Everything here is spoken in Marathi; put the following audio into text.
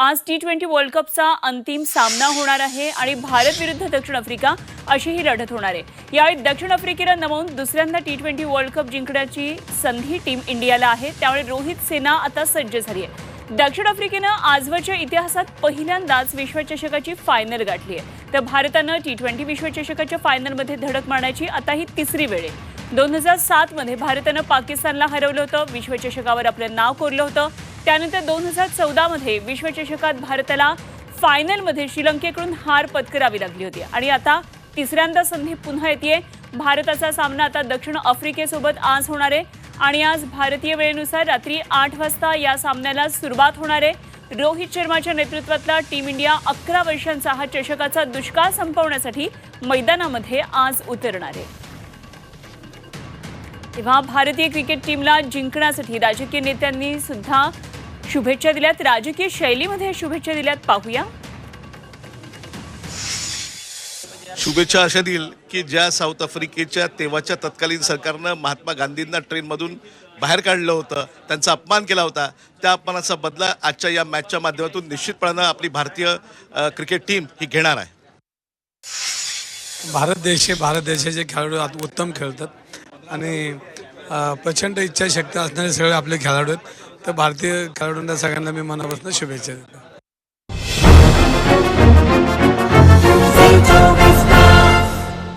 आज टी ट्वेंटी वर्ल्ड कपचा अंतिम सामना होणार आहे आणि भारत विरुद्ध दक्षिण आफ्रिका अशी ही लढत होणार आहे. यावेळी दक्षिण आफ्रिकेला नमवून दुसऱ्यांदा टी ट्वेंटी वर्ल्ड कप जिंकण्याची संधी टीम इंडियाला आहे. त्यामुळे रोहित सेना आता सज्ज झाली आहे. दक्षिण आफ्रिकेनं आजवरच्या इतिहासात पहिल्यांदाच विश्वचषकाची फायनल गाठली आहे. तर भारतानं टी ट्वेंटी विश्वचषकाच्या फायनलमध्ये धडक मारण्याची आता ही तिसरी वेळ आहे. दोन हजार सातमध्ये भारतानं पाकिस्तानला हरवलं होतं. विश्वचषकावर आपलं नाव कोरलं होतं. त्यानंतर दोन हजार चौदामध्ये विश्वचषकात भारताला फायनलमध्ये श्रीलंकेकडून हार पत्करावी लागली होती. आणि आता तिसऱ्यांदा संधी पुन्हा येते भारताचा सामना आता दक्षिण आफ्रिकेसोबत आज होणार आहे. आणि आज भारतीय वेळेनुसार रात्री आठ वाजता या सामन्याला सुरुवात होणार आहे. रोहित शर्माच्या नेतृत्वातला टीम इंडिया अकरा वर्षांचा हा चषकाचा दुष्काळ संपवण्यासाठी मैदानामध्ये आज उतरणार आहे. तेव्हा भारतीय क्रिकेट टीमला जिंकण्यासाठी राजकीय नेत्यांनी सुद्धा शुभेच्छा दिल्यात. राजकीय शैलीमध्ये शुभेच्छा दिल्यात. पाहूया. शुभेच्छा अशा देईल की ज्या साऊथ आफ्रिकेच्या तेव्हाच्या तत्कालीन सरकारनं महात्मा गांधींना ट्रेनमधून बाहेर काढलं होतं त्यांचा अपमान केला होता त्या अपमानाचा बदला आजच्या या मॅचच्या माध्यमातून निश्चितपणानं आपली भारतीय क्रिकेट टीम ही घेणार आहे. भारत देश हे भारत देशाचे खेळाडू उत्तम खेळतात. आणि प्रचंड इच्छाशक्ती असणारे सगळे आपले खेळाडू आहेत. तर भारतीय खेळाडूंना सगळ्यांना मी मनापासून शुभेच्छा देतो.